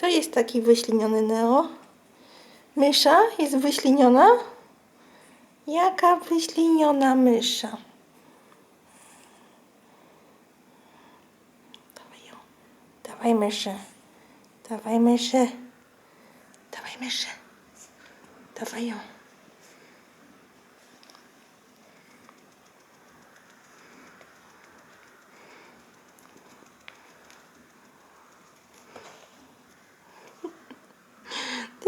Kto jest taki wyśliniony Neo? Mysza jest wyśliniona? Jaka wyśliniona mysza? Dawaj ją. Dawaj myszę. Dawaj myszę. Dawaj myszę. Dawaj ją.